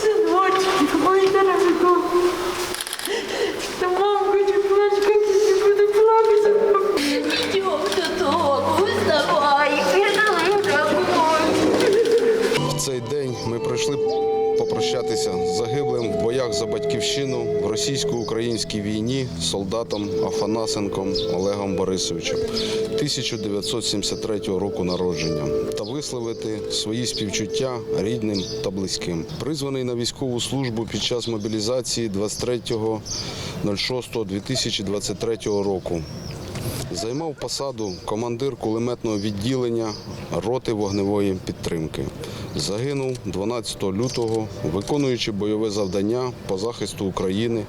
Синочек мой дорогой. Да мамка, не. Цей день ми прийшли попрощатися загиблим в боях за батьківщину в російсько-українській війні солдатом Афанасенком Олегом Борисовичем 1973 року народження та висловити свої співчуття рідним та близьким. Призваний на військову службу під час мобілізації 23.06.2023 року. Займав посаду командир кулеметного відділення роти вогневої підтримки. Загинув 12 лютого, виконуючи бойове завдання по захисту України.